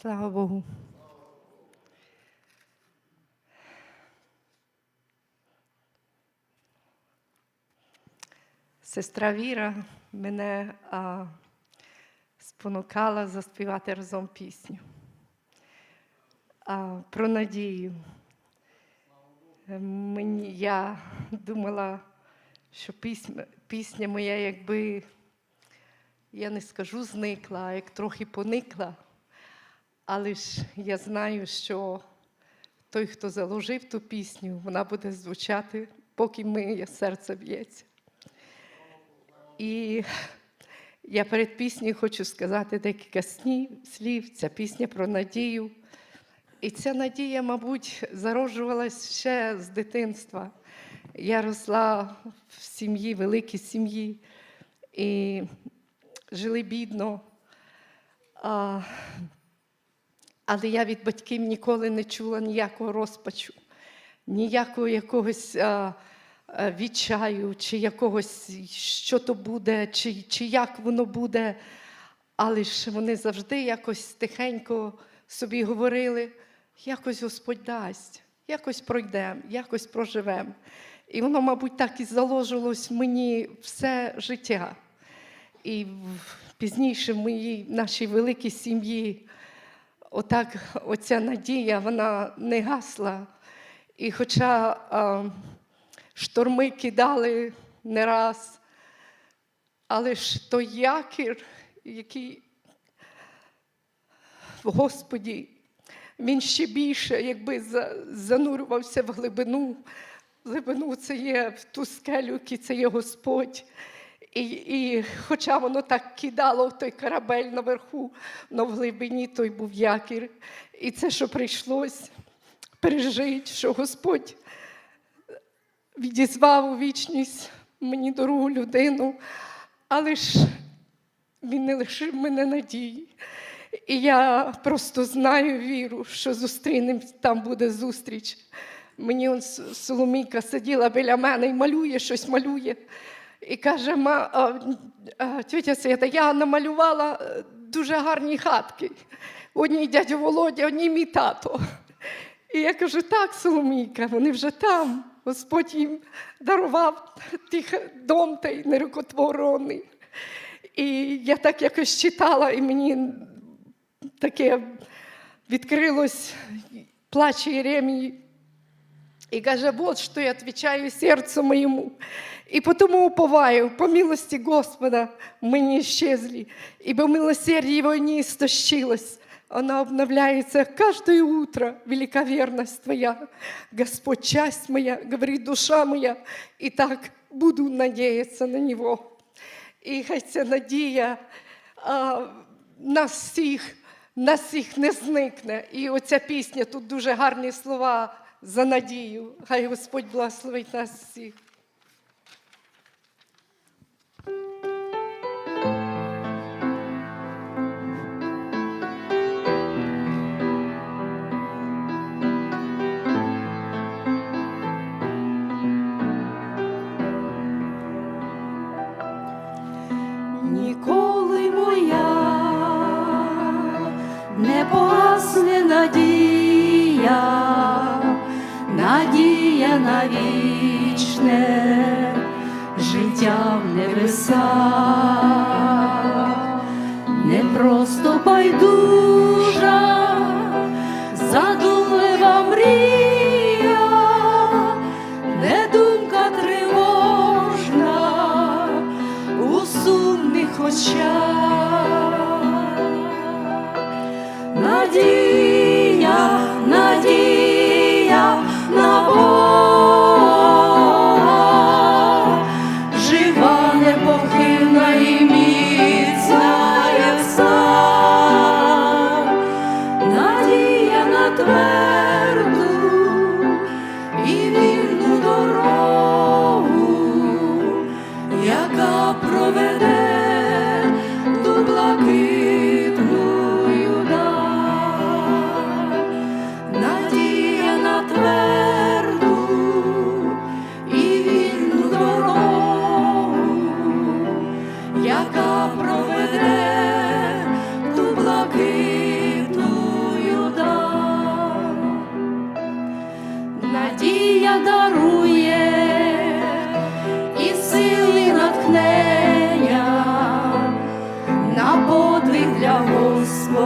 Слава Богу. Сестра Віра мене а, спонукала заспівати разом пісню а, про надію. Мені, я думала, що пісня, пісня моя, якби, я не скажу зникла, а як трохи поникла. Але ж я знаю, що той, хто заложив ту пісню, вона буде звучати, поки моє серце б'ється. І я перед піснею хочу сказати декілька слів. Ця пісня про надію. І ця надія, мабуть, зароджувалась ще з дитинства. Я росла в сім'ї, великій сім'ї, і жили бідно. А, але я від батьків ніколи не чула ніякого розпачу, ніякого якогось а, а, відчаю, чи якогось, що то буде, чи, чи як воно буде. Але ж вони завжди якось тихенько собі говорили, якось Господь дасть, якось пройдемо, якось проживемо. І воно, мабуть, так і заложилось мені все життя. І пізніше в моїй нашій великій сім'ї отак оця надія вона не гасла. І хоча а, шторми кидали не раз, але ж той якір, який в Господі, він ще більше, якби за- занурювався в глибину. Глибину це є в ту скелю, це є Господь. І, і хоча воно так кидало в той корабель наверху, але в глибині той був якір. І це, що прийшлось пережити, що Господь відізвав у вічність мені дорогу людину, але ж він не лишив мене надії. І я просто знаю віру, що зустрінемо, там буде зустріч. Мені он Соломійка сиділа біля мене і малює, щось малює. І каже, ма, тетя Свята, я намалювала е, дуже гарні хатки. Одній дядю Володя, одній мій тато. І я кажу, так, Соломійка, вони вже там. Господь їм дарував тих дом той нерукотворений. І я так якось читала, і мені таке відкрилось плаче Єремії. И каже, вот что я отвечаю сердцу моему. И потому уповаю, по милости Господа мы не исчезли, ибо милосердие Его не истощилось. Она обновляется каждое утро, велика верность Твоя. Господь, часть моя, говорит душа моя, и так буду надеяться на Него. І хай ця надія а, нас всіх, нас всіх не зникне. І оця пісня, тут дуже гарні слова за надію. Хай Господь благословить нас всіх. На вічне життя в небесах, не просто байдужа,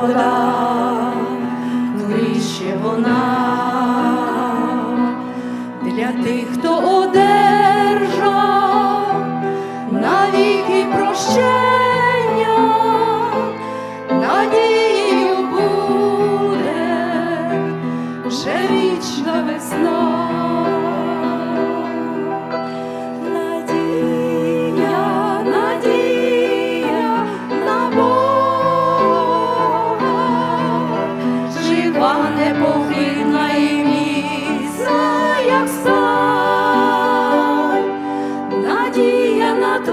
вода, вище ну, вона. Для тих,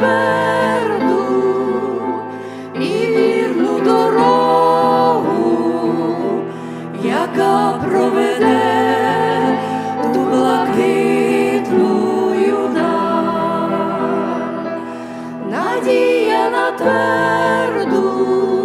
тверду і вірну дорогу, яка проведе у блакитну надія на тверду.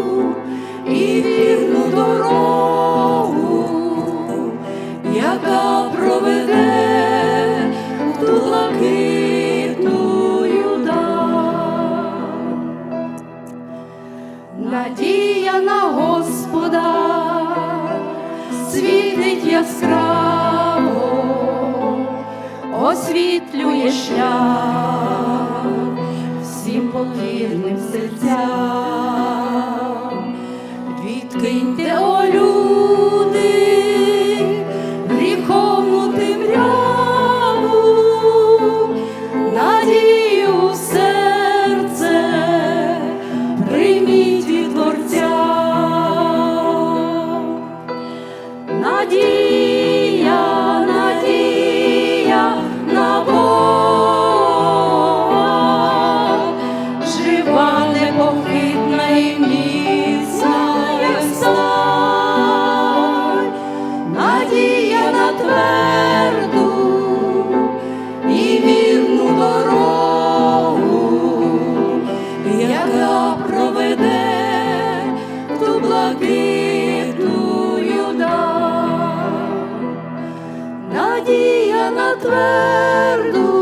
надія на Господа світить яскраво, освітлює шлях всім покірним серцям. блакитную даль. Надія на тверду